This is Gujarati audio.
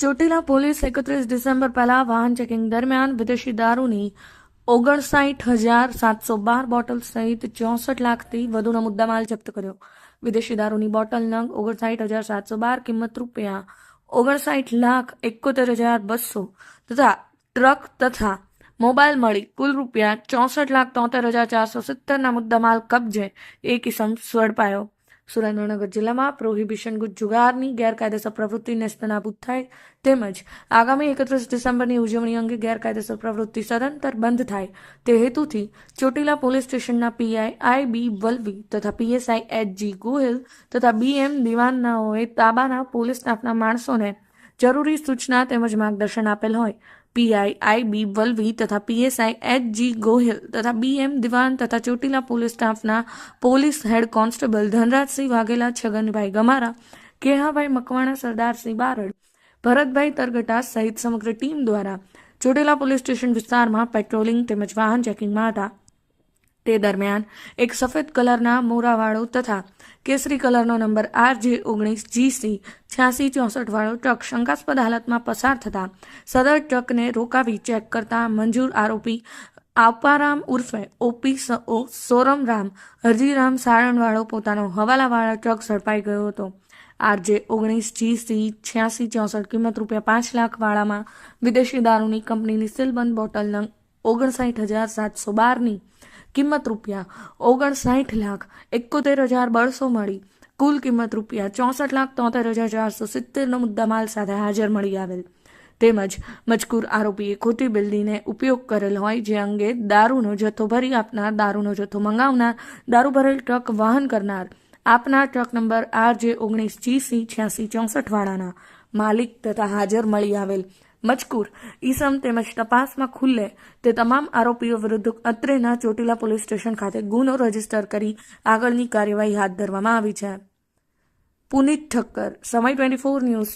ચોટીલા પોલીસ એકત્રીસ ડિસેમ્બર પહેલા વાહન ચેકિંગ દરમિયાન વિદેશી દારૂની ઓગણસાઠ હજાર સાતસો બાર બોટલ સહિત ચોસઠ લાખથી વધુનો મુદ્દામાલ જપ્ત કર્યો. વિદેશી દારૂની બોટલ નંગ ઓગણસાઠ હજાર સાતસો બાર કિંમત રૂપિયા ઓગણસાઠ લાખ એકોતેર હજાર બસો તથા ટ્રક તથા મોબાઈલ મળી કુલ રૂપિયા ચોસઠ લાખ તોતેર હજાર ચારસો સિત્તેરના મુદ્દામાલ કબજે એ કિસમ ઝડપાયો. સુરેન્દ્રનગર જિલ્લામાં પ્રોહિબિશન જુગારની ગેરકાયદેસર પ્રવૃત્તિ નેસ્તનાબૂદ થાય તેમજ આગામી એકત્રીસ ડિસેમ્બરની ઉજવણી અંગે ગેરકાયદેસર પ્રવૃત્તિ સદંતર બંધ થાય. તે હેતુથી ચોટીલા પોલીસ સ્ટેશનના પીઆઈ આઈ બી વલ્વી તથા પીએસઆઈ એચ જી ગોહિલ તથા બીએમ દિવાનનાઓએ તાબાના પોલીસ સ્ટાફના માણસોને જરૂરી સૂચના તેમજ માર્ગદર્શન આપેલ હોય. પીઆઈ આઈ બી વલવી તથા પીએસઆઈ એચ જી ગોહિલ તથા બીએમ દિવાન તથા ચોટીલા પોલીસ સ્ટાફના police head constable Dhanrajsinh Vaghela, Chhaganbhai Gamara, Kehabhai Makwana, Sardarsinh Barad, Bharatbhai Taragata સહિત સમગ્ર ટીમ દ્વારા ચોટીલા પોલીસ સ્ટેશન વિસ્તારમાં પેટ્રોલિંગ તેમજ વાહન ચેકિંગમાં હતા તે દરમિયાન એક સફેદ કલરના મોરાવાળો તથા કેસરી કલરનો નંબર આર જે ઓગણીસ જીસી છ્યાસી ચોસઠ વાળો ટ્રક શંકાસ્પદ હાલતમાં પસાર થતા સદર ટ્રકને રોકાવી ચેક કરતા મંજૂર આરોપી આપારામ ઉર્ફે ઓપી ઓ સોરમરામ હરજીરામ સારણવાળો પોતાનો હવાલાવાળા ટ્રક ઝડપાઈ ગયો હતો. આરજે ઓગણીસ જીસી છ્યાસી ચોસઠ કિંમત રૂપિયા પાંચ લાખ વાળામાં વિદેશી દારૂની કંપનીની સીલબંધ બોટલ નંગ ઓગણસાઠ હજાર સાતસો બારની કિંમત રૂપિયા ઓગણસાઠ લાખ એકોતેર હજાર બસો મળી. કુલ કિંમત રૂપિયા ચોસઠ લાખ તોતેર હજાર ચારસો સિત્તેરનો મુદ્દામાલ સાથે હાજર મળી આવેલ. તેમજ મજકૂર આરોપીએ ખોટી બિલ્ડીને ઉપયોગ કરેલ હોય જે અંગે દારૂનો જથ્થો ભરી આપનાર, દારૂનો જથ્થો મંગાવનાર, દારૂ ભરેલ ટ્રક વાહન કરનાર, આપનાર ટ્રક નંબર આર જે ઓગણીસ જીસી છ્યાસી ચોસઠ વાળાના માલિક તથા હાજર મળી આવેલ. મજકૂર. ઈસમ તેમજ તપાસમાં ખુલ્લે તે તમામ આરોપીઓ વિરુદ્ધ અત્રેના ચોટીલા પોલીસ સ્ટેશન ખાતે ગુનો રજિસ્ટર કરી આગળની કાર્યવાહી હાથ ધરવામાં આવી છે. પુનિત ઠક્કર, સમય ટ્વેન્ટી ફોર ન્યૂઝ